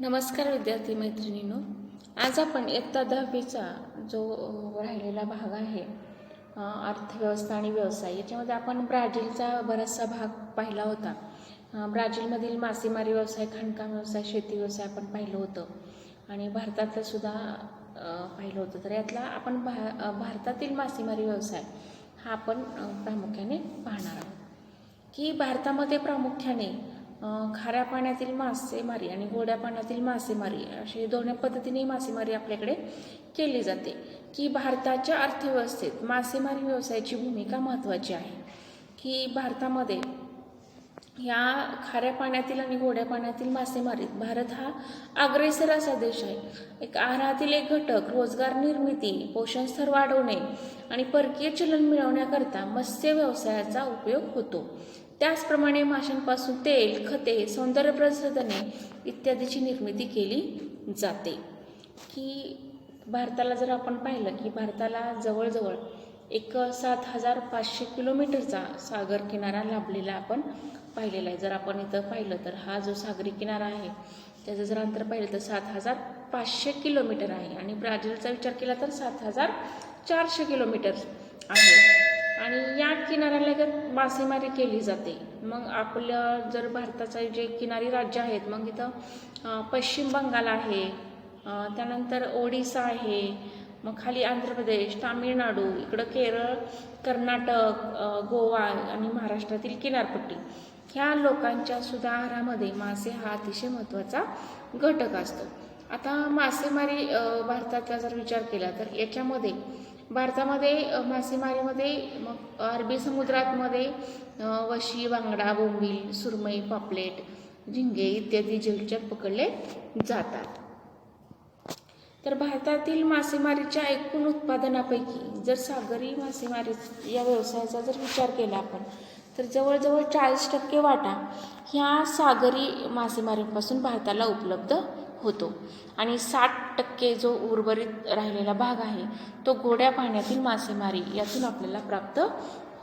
नमस्कार विद्यार्थी मैत्रिणींनो आज आपण इयत्ता दहावीचा जो राहिलेला भाग आहे अर्थव्यवस्था आणि व्यवसाय याच्यामध्ये आपण ब्राझीलचा बराचसा भाग पाहिला होता. ब्राझीलमधील मासेमारी व्यवसाय खाणकाम व्यवसाय शेती व्यवसाय आपण पाहिलं होतं. आणि भारतातलं सुद्धा पाहिलं होतं. तर यातला आपण भा भारतातील मासेमारी व्यवसाय हा आपण प्रामुख्याने पाहणार आहोत. की भारतामध्ये प्रामुख्याने खाऱ्या पाण्यातील मासेमारी आणि गोड्या पाण्यातील मासेमारी अशी दोन्ही पद्धतीने मासेमारी आपल्याकडे केली जाते की भारताच्या अर्थव्यवस्थेत मासेमारी व्यवसायाची भूमिका महत्त्वाची आहे. की भारतामध्ये या खाऱ्या पाण्यातील आणि गोड्या पाण्यातील मासेमारीत भारत हा अग्रेसर असा देश आहे. एक आहारातील एक घटक रोजगार निर्मिती पोषण स्तर वाढवणे आणि परकीय चलन मिळवण्याकरता मत्स्य व्यवसायाचा उपयोग होतो. त्याचप्रमाणे माशांपासून तेल खते सौंदर्य प्रसाधने इत्यादीची निर्मिती केली जाते. की भारताला जर आपण पाहिलं की भारताला जवळजवळ एक सात हजार पाचशे किलोमीटरचा सागर किनारा लाभलेला आपण पाहिलेला आहे. जर आपण इथं पाहिलं तर हा जो सागरी किनारा आहे त्याचं जर अंतर पाहिलं तर सात हजार पाचशे किलोमीटर आहे. आणि ब्राझीलचा विचार केला तर सात हजार चारशे किलोमीटर आहे. आणि या किनाऱ्यालगत मासेमारी केली जाते. मग आपलं जर भारताचं जे किनारी राज्य आहेत मग इथं पश्चिम बंगाल आहे त्यानंतर ओडिसा आहे मग खाली आंध्र प्रदेश तामिळनाडू इकडं केरळ कर्नाटक गोवा आणि महाराष्ट्रातील किनारपट्टी. ह्या लोकांच्या सुद्धा आहारामध्ये मासे हा अतिशय महत्त्वाचा घटक असतो. आता मासेमारी भारताचा जर विचार केला तर याच्यामध्ये भारतामध्ये मासेमारीमध्ये मग अरबी समुद्रातमध्ये वशी बांगडा बोंबील सुरमई पापलेट झिंगे इत्यादी जलचर पकडले जातात. तर भारतातील मासेमारीच्या एकूण उत्पादनापैकी जर सागरी मासेमारी या व्यवसायाचा जर विचार केला आपण तर जवळजवळ चाळीस टक्के वाटा ह्या सागरी मासेमारीपासून भारताला उपलब्ध होतो. आणि साठ टक्के जो उर्वरित राहिलेला भाग आहे तो गोड्या पाण्यातील मासेमारी यातून आपल्याला प्राप्त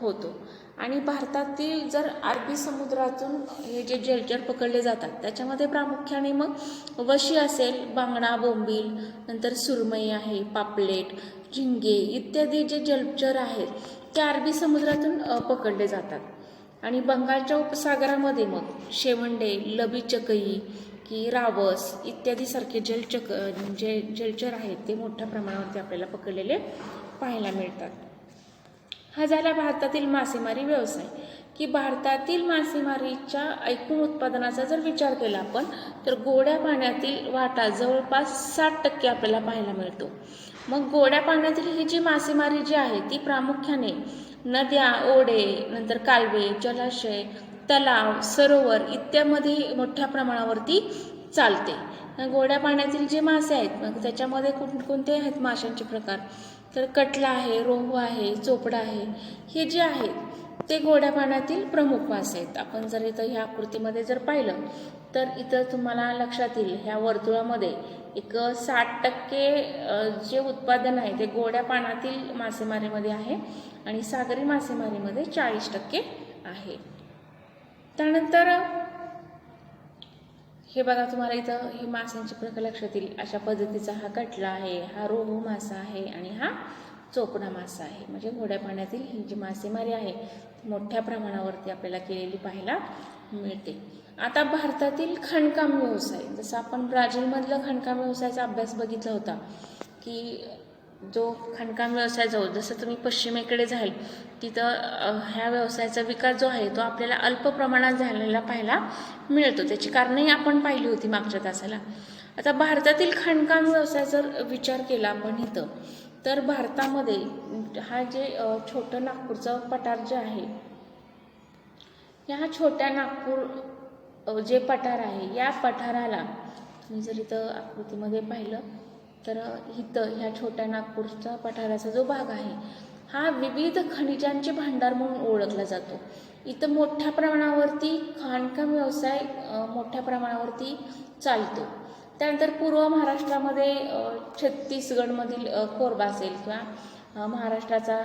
होतो. आणि भारतातील जर अरबी समुद्रातून हे जे जलचर पकडले जातात त्याच्यामध्ये प्रामुख्याने मग वशी असेल बांगडा बोंबील नंतर सुरमई आहे पापलेट झिंगे इत्यादी जे जलचर आहेत ते अरबी समुद्रातून पकडले जातात. आणि बंगालच्या उपसागरामध्ये मग शेवंडे लबी चकई की रावस इत्यादीसारखे जलचक जे जलचर आहेत ते मोठ्या प्रमाणावरती आपल्याला पकडलेले पाहायला मिळतात. हा झाला भारतातील मासेमारी व्यवसाय. की भारतातील मासेमारीच्या एकूण उत्पादनाचा जर विचार केला आपण तर गोड्या पाण्यातील वाटा जवळपास साठ टक्के आपल्याला पाहायला मिळतो. मग गोड्या पाण्यातील ही जी मासेमारी जी आहे ती प्रामुख्याने नद्या ओढे नंतर कालवे जलाशय तलाव सरोवर इत्यामध्ये मोठ्या प्रमाणावरती चालते. गोड्या पाण्यातील जे मासे आहेत मग त्याच्यामध्ये कोण कोणते आहेत माशांचे प्रकार? तर कटला आहे रोहू आहे चोपडा आहे हे जे आहेत ते गोड्या पाण्यातील प्रमुख मासे आहेत. आपण जर इथं ह्या आकृतीमध्ये जर पाहिलं तर इथं तुम्हाला लक्षात येईल ह्या वर्तुळामध्ये एक साठ टक्के जे उत्पादन आहे ते गोड्या पाण्यातील मासेमारीमध्ये आहे आणि सागरी मासेमारीमध्ये चाळीस टक्के आहे. त्यानंतर हे बघा तुम्हाला इथं हे माशांची प्रकार लक्षात येईल. अशा पद्धतीचा हा कटला आहे हा रोहू मासा आहे आणि हा चोपडा मासा आहे. म्हणजे गोड्या पाण्यातील ही जी मासेमारी आहे ती मोठ्या प्रमाणावरती आपल्याला केलेली पाहायला मिळते. आता भारतातील खाणकाम व्यवसाय जसं आपण ब्राझीलमधलं खाणकाम व्यवसायाचा अभ्यास बघितला होता की जो खाणकाम व्यवसाय जो जसं तुम्ही पश्चिमेकडे जाल तिथं ह्या व्यवसायाचा विकास जो आहे तो आपल्याला अल्प प्रमाणात झालेला पाहायला मिळतो. त्याची कारणंही आपण पाहिली होती मागच्या तासाला. आता भारतातील खाणकाम व्यवसाय जर विचार केला आपण इथं तर भारतामध्ये हा जे छोटं नागपूरचं पठार जे आहे ह्या छोट्या नागपूर जे पठार आहे या पठाराला तुम्ही जर इथं आकृतीमध्ये पाहिलं तर इथं ह्या छोट्या नागपूरचा पठाराचा जो भाग आहे हा विविध खनिजांचे भांडार म्हणून ओळखला जातो. इथं मोठ्या प्रमाणावरती खाणकाम व्यवसाय मोठ्या प्रमाणावरती चालतो. त्यानंतर पूर्व महाराष्ट्रामध्ये छत्तीसगडमधील कोरबा असेल किंवा महाराष्ट्राचा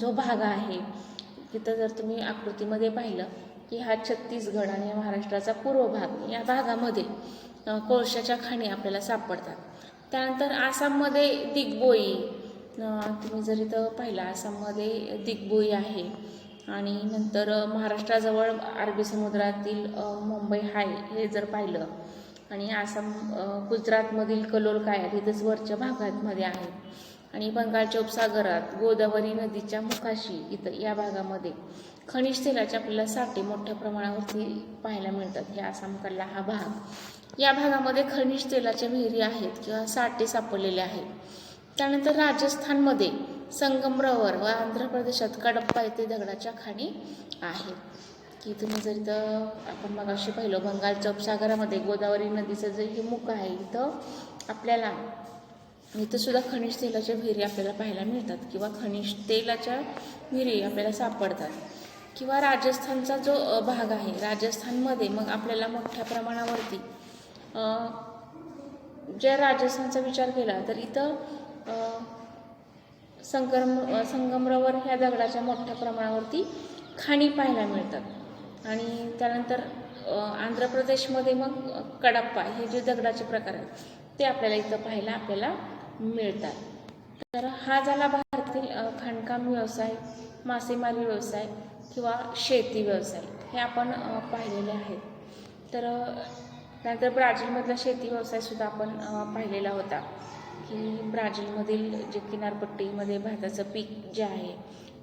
जो भाग आहे तिथं जर तुम्ही आकृतीमध्ये पाहिलं की हा छत्तीसगड आणि महाराष्ट्राचा पूर्व भाग या भागामध्ये कोळशाच्या खाणी आपल्याला सापडतात. त्यानंतर आसाममध्ये दिग्बोई. तुम्ही जर इथं पाहिलं आसाममध्ये दिग्बोई आहे. आणि नंतर महाराष्ट्राजवळ अरबी समुद्रातील मुंबई हाय हे जर पाहिलं. आणि आसाम गुजरातमधील कलोल काया तिथंच वरच्या भागांमध्ये आहे. आणि बंगालच्या उपसागरात गोदावरी नदीच्या मुखाशी इथं या भागामध्ये. खनिज तेलाचे आपल्याला साठे मोठ्या प्रमाणावरती पाहायला मिळतात. हे आसामकडला हा भाग. या भागामध्ये खनिज तेलाच्या विहिरी आहेत किंवा साठे सापडलेले आहेत. त्यानंतर राजस्थानमध्ये संगमरवर व आंध्र प्रदेशात कडप्पा येथे दगडाच्या खाणी आहेत. की तुम्ही जर इथं आपण मगाशी पाहिलं बंगालच्या उपसागरामध्ये गोदावरी नदीचं जे हे मुख आहे इथं आपल्याला इथं सुद्धा खनिज तेलाच्या विहिरी आपल्याला पाहायला मिळतात किंवा खनिज तेलाच्या विहिरी आपल्याला सापडतात. किंवा राजस्थानचा जो भाग आहे राजस्थानमध्ये मग आपल्याला मोठ्या प्रमाणावरती ज्या राजस्थानचा विचार केला तर इथं संगम संगमरवर ह्या दगडाच्या मोठ्या प्रमाणावरती खाणी पाहायला मिळतात. आणि त्यानंतर आंध्र प्रदेशमध्ये मग कडाप्पा कडप्पा हे जे दगडाचे प्रकार आहेत ते आपल्याला इथं पाहायला आपल्याला मिळतात. तर हा झाला भारतातील खाणकाम व्यवसाय मासेमारी व्यवसाय किंवा शेती व्यवसाय हे आपण पाहिलेले आहेत. तर त्यानंतर ब्राझीलमधला शेती व्यवसायसुद्धा आपण पाहिलेला होता की ब्राझीलमधील जे किनारपट्टीमध्ये भाताचं पीक जे आहे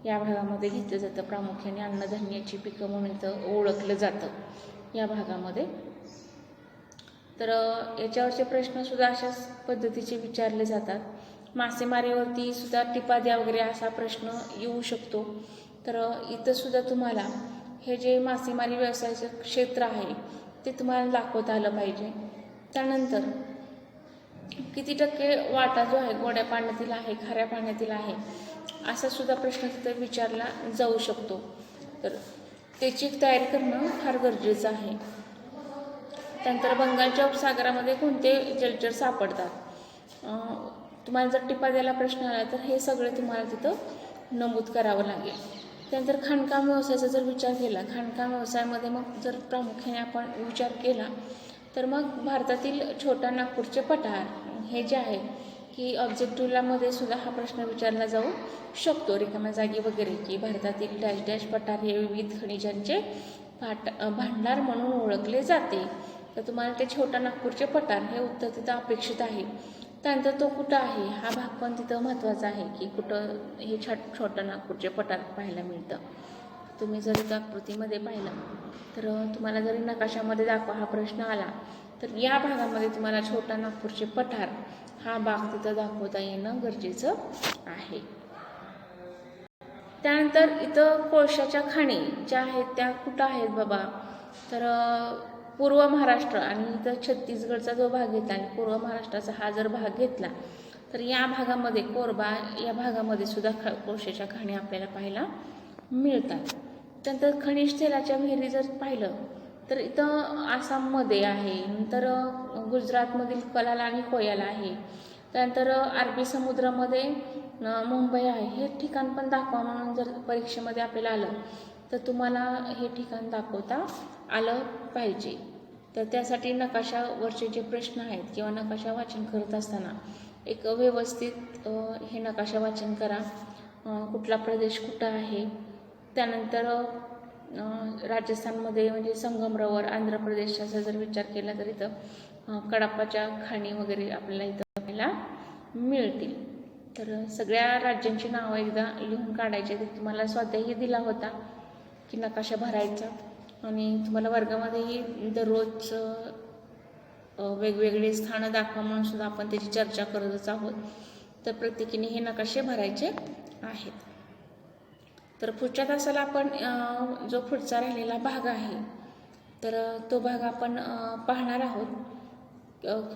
या भागामध्ये घेतलं जातं. प्रामुख्याने अन्नधान्याची पिकं म्हणून इथं ओळखलं जातं या भागामध्ये. तर याच्यावरचे प्रश्नसुद्धा अशाच पद्धतीचे विचारले जातात. मासेमारीवरती सुद्धा टिपा द्या वगैरे असा प्रश्न येऊ शकतो. तर इथंसुद्धा तुम्हाला हे जे मासेमारी व्यवसायाचं क्षेत्र आहे ते तुम्हाला दाखवता आलं पाहिजे. त्यानंतर किती टक्के वाटा जो आहे गोड्या पाण्यातील आहे खाऱ्या पाण्यातील आहे असा सुद्धा प्रश्न तिथं विचारला जाऊ शकतो. तर त्याची तयारी करणं फार गरजेचं आहे. त्यानंतर बंगालच्या उपसागरामध्ये कोणते जलचर सापडतात? तुम्हाला जर टिपा द्यायला प्रश्न आला तर हे सगळे तुम्हाला तिथं नमूद करावं लागेल. त्यानंतर खाणकाम व्यवसायाचा जर विचार केला खाणकाम व्यवसायामध्ये मग जर प्रामुख्याने आपण विचार केला तर मग भारतातील छोटा नागपूरचे पठार हे जे आहे की ऑब्जेक्टिव्हलामध्ये सुद्धा हा प्रश्न विचारला जाऊ शकतो. रिकाम्या जागी वगैरे की भारतातील डॅश डॅश पठार हे विविध खनिजांचे भाट भांडार म्हणून ओळखले जाते. तर तुम्हाला ते छोटा नागपूरचे पठार हे उत्तर तिथं अपेक्षित आहे. त्यानंतर तो कुठं आहे? हा भाग पण तिथं महत्त्वाचा आहे की कुठं हे छट छोटं नागपूरचे पठार पाहायला मिळतं. तुम्ही जर इथं आकृतीमध्ये पाहिलं तर तुम्हाला जरी नकाशामध्ये दाखवा हा प्रश्न आला तर या भागामध्ये तुम्हाला छोटा नागपूरचे पठार हा भाग तिथं दाखवता येणं गरजेचं आहे. त्यानंतर इथं कोळशाच्या खाणी ज्या आहेत त्या कुठं आहेत बाबा? तर पूर्व महाराष्ट्र आणि इथं छत्तीसगडचा जो भाग घेतला आणि पूर्व महाराष्ट्राचा हा जर भाग घेतला तर या भागामध्ये कोरबा या भागामध्ये सुद्धा ख कोळशाच्या खाणी आपल्याला पाहायला मिळतात. त्यानंतर खनिज तेलाच्या विहिरी जर पाहिलं तर इथं आसाममध्ये आहे नंतर गुजरातमधील कलाला आणि कोयाला आहे. त्यानंतर अरबी समुद्रामध्ये मुंबई आहे. हे ठिकाण पण दाखवा म्हणून जर परीक्षेमध्ये आपल्याला आलं तर तुम्हाला हे ठिकाण दाखवता आलं पाहिजे. तर त्यासाठी नकाशावरचे जे प्रश्न आहेत किंवा नकाशा वाचन करत असताना एक व्यवस्थित हे नकाशा वाचन करा. कुठला प्रदेश कुठं आहे? त्यानंतर राजस्थानमध्ये म्हणजे संगमरवर आंध्र प्रदेशाचा जर विचार केला तर इथं कडाप्पाच्या कडापाच्या खाणी वगैरे आपल्याला इथं पाहायला मिळतील. तर सगळ्या राज्यांची नावं एकदा लिहून काढायचे. तुम्हाला स्वाध्यायही दिला होता की नकाशा भरायचा. आणि तुम्हाला वर्गामध्येही दररोज वेगवेगळे स्थानं दाखवा म्हणून सुद्धा आपण त्याची चर्चा करतच आहोत. तर प्रत्येकीने हे नकाशे भरायचे आहेत. तर पुढच्या तासाला आपण जो पुढचा राहिलेला भाग आहे तर तो भाग आपण पाहणार आहोत.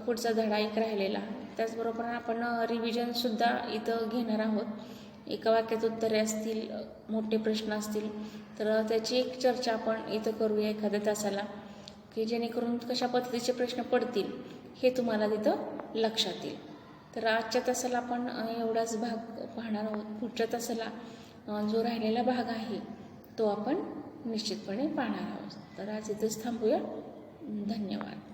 पुढचा धडा एक राहिलेला. त्याचबरोबर आपण रिव्हिजनसुद्धा इथं घेणार आहोत. एका वाक्यात उत्तरे असतील मोठे प्रश्न असतील तर त्याची एक चर्चा आपण इथं करूया एखाद्या तासाला की जेणेकरून कशा पद्धतीचे प्रश्न पडतील हे तुम्हाला तिथं लक्षात येईल. तर आजच्या तासाला आपण एवढाच भाग पाहणार आहोत. पुढच्या तासाला जो राहिलेला भाग आहे तो आपण निश्चितपणे पाहणार आहोत. तर आज इथंच थांबूया. धन्यवाद.